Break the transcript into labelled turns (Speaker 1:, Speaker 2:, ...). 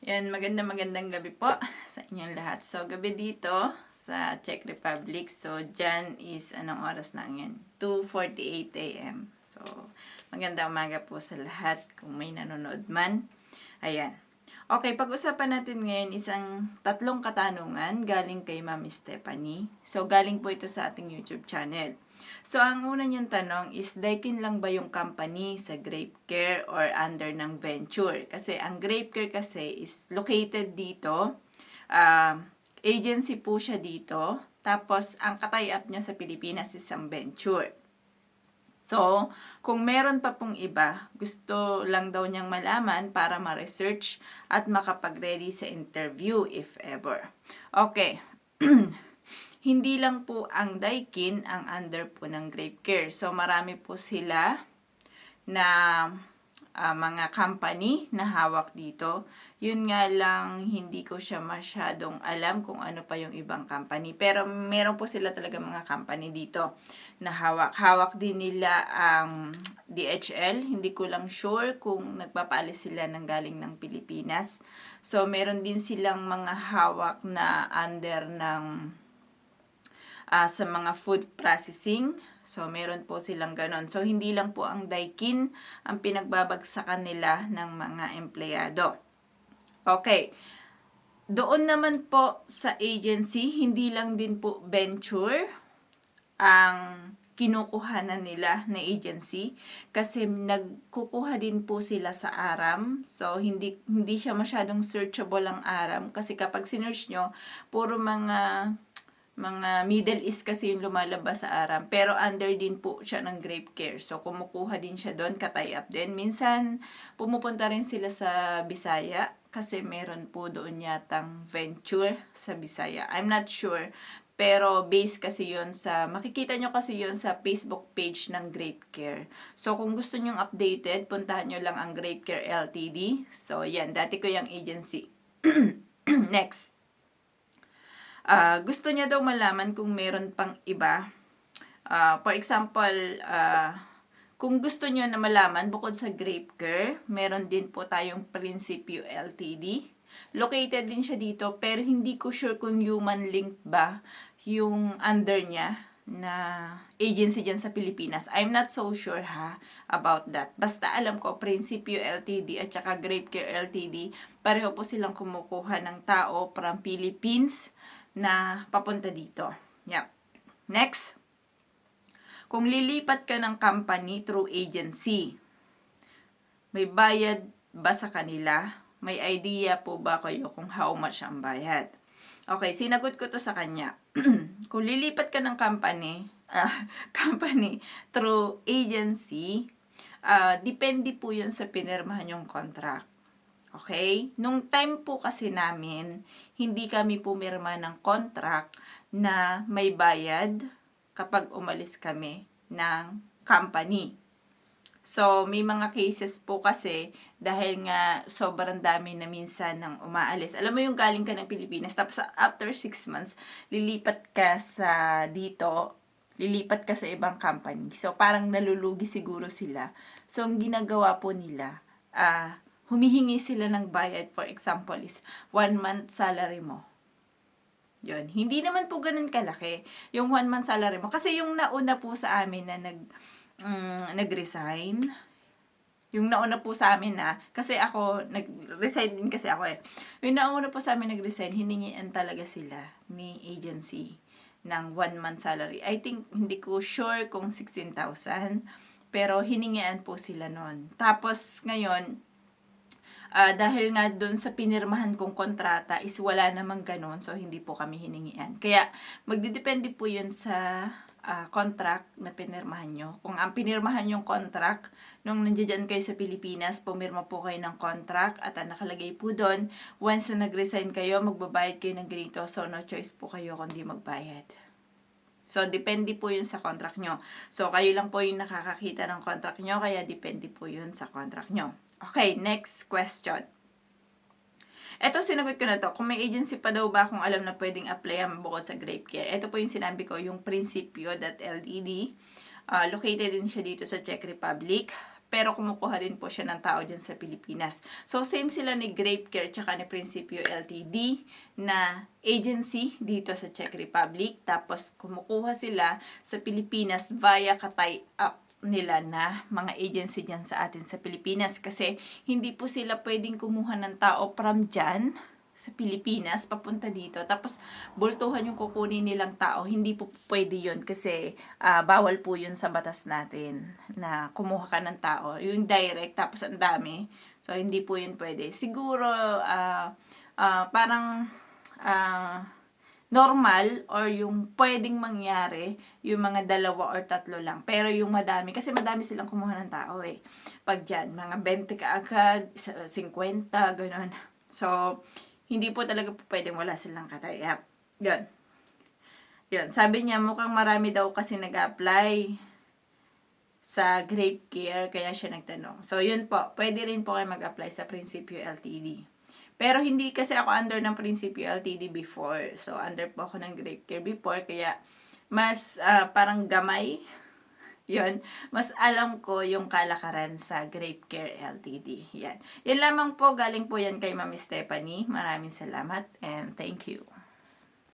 Speaker 1: Yan, magandang magandang gabi po sa inyong lahat. So, gabi dito sa Czech Republic. So, dyan is, anong oras na ngayon? 2.48 a.m. So, magandang umaga po sa lahat kung may nanonood man. Ayan. Okay, pag-usapan natin ngayon isang tatlong katanungan galing kay Ma'am Stephanie. So, galing po ito sa ating YouTube channel. So, ang una niyang tanong is, Daikin lang ba yung company sa Grape Care or under ng Venture? Kasi ang Grape Care kasi is located dito. ah, agency po siya dito. Tapos, ang katay-up niya sa Pilipinas is ang Venture. So, kung meron pa pong iba, gusto lang daw niyang malaman para ma-research at makapag-ready sa interview if ever. Okay. Hindi lang po ang Daikin ang under po ng Grape Care. So, marami po sila na ah, mga company na hawak dito. Yun nga lang, hindi ko siya masyadong alam kung ano pa yung ibang company. Pero meron po sila talaga mga company dito na hawak. Hawak din nila ang DHL. Hindi ko lang sure kung nagpapaalis sila ng galing ng Pilipinas. So, meron din silang mga hawak na under ng ah, sa mga food processing. So, meron po silang ganon. So, hindi lang po ang Daikin ang pinagbabagsakan nila ng mga empleyado. Okay. Doon naman po sa agency, hindi lang din po venture ang kinukuhanan nila na agency kasi nagkukuha din po sila sa ARAM. So, hindi, hindi siya masyadong searchable ang ARAM kasi kapag sinearch nyo, puro mga mga Middle East kasi yung lumalabas sa Aram. Pero under din po siya ng Grape Care. So, kumukuha din siya doon, katay up din. Minsan, pumupunta rin sila sa Bisaya kasi meron po doon yatang venture sa Bisaya. I'm not sure. Pero base kasi yon sa, makikita nyo kasi yon sa Facebook page ng Grape Care. So, kung gusto nyong updated, puntahan nyo lang ang Grape Care LTD. So, yan, dati ko yung agency. Next. Ah, gusto niya daw malaman kung meron pang iba. Ah, for example, ah, kung gusto niyo na malaman, bukod sa Grape Care, meron din po tayong Principio LTD. Located din siya dito, pero hindi ko sure kung human link ba yung under niya na agency dyan sa Pilipinas. I'm not so sure ha about that. Basta alam ko, Principio LTD at saka Grape Care LTD, pareho po silang kumukuha ng tao from Philippines na papunta dito. Yep. Next. Kung lilipat ka ng company through agency, may bayad ba sa kanila? May idea po ba kayo kung how much ang bayad? Okay, sinagot ko to sa kanya. kung lilipat ka ng company, ah, company through agency, ah, depende po yun sa pinirmahan yung contract. Okay? Nung time po kasi namin, hindi kami pumirma ng contract na may bayad kapag umalis kami ng company. So, may mga cases po kasi dahil nga sobrang dami na minsan nang umaalis. Alam mo yung galing ka ng Pilipinas, tapos after 6 months, lilipat ka sa dito, lilipat ka sa ibang company. So, parang nalulugi siguro sila. So, ang ginagawa po nila, ah, humihingi sila ng bayad, for example, is one month salary mo. Yun. Hindi naman po ganun kalaki yung one month salary mo. Kasi yung nauna po sa amin na nag, mm, nag-resign, yung nauna po sa amin na, kasi ako, nag-resign din kasi ako eh. Yung nauna po sa amin nag-resign, hiningian talaga sila ni agency ng one month salary. I think, hindi ko sure kung 16,000, pero hiningian po sila nun. Tapos, ngayon, Ah, dahil nga doon sa pinirmahan kong kontrata is wala namang ganun, so hindi po kami hiningian. Kaya magdidepende po yun sa ah, contract na pinirmahan nyo. Kung ang pinirmahan yung contract, nung nandiyan kayo sa Pilipinas, pumirma po kayo ng contract at ang nakalagay po doon, once na nag-resign kayo, magbabayad kayo ng ganito, so no choice po kayo kundi magbayad. So, depende po yun sa contract nyo. So, kayo lang po yung nakakakita ng contract nyo, kaya depende po yun sa contract nyo. Okay, next question. Ito, sinagot ko na to. Kung may agency pa daw ba kung alam na pwedeng apply ang bukod sa Grape Care? Ito po yung sinabi ko, yung Principio.led. Uh, located din siya dito sa Czech Republic. pero kumukuha din po siya ng tao dyan sa Pilipinas. So, same sila ni Grape Care tsaka ni Principio LTD na agency dito sa Czech Republic. Tapos, kumukuha sila sa Pilipinas via katay up nila na mga agency dyan sa atin sa Pilipinas. Kasi, hindi po sila pwedeng kumuha ng tao from dyan sa Pilipinas, papunta dito. Tapos, bultuhan yung kukunin nilang tao. Hindi po pwede yun kasi ah, bawal po yun sa batas natin na kumuha ka ng tao. Yung direct, tapos ang dami. So, hindi po yun pwede. Siguro, ah, ah, parang ah, normal or yung pwedeng mangyari, yung mga dalawa or tatlo lang. Pero yung madami, kasi madami silang kumuha ng tao eh. Pag dyan, mga 20 ka agad, isa- 50, ganun. So, hindi po talaga po pwedeng wala silang katayap. Yun. Yun. Sabi niya, mukhang marami daw kasi nag-apply sa Grape Care, kaya siya nagtanong. So, yun po. Pwede rin po kayo mag-apply sa Principio LTD. Pero hindi kasi ako under ng Principio LTD before. So, under po ako ng Grape Care before. Kaya, mas ah, parang gamay. Yun. Mas alam ko yung kalakaran sa Grape Care LTD. Yan. Yan lamang po. Galing po yan kay Mami Stephanie. Maraming salamat and thank you.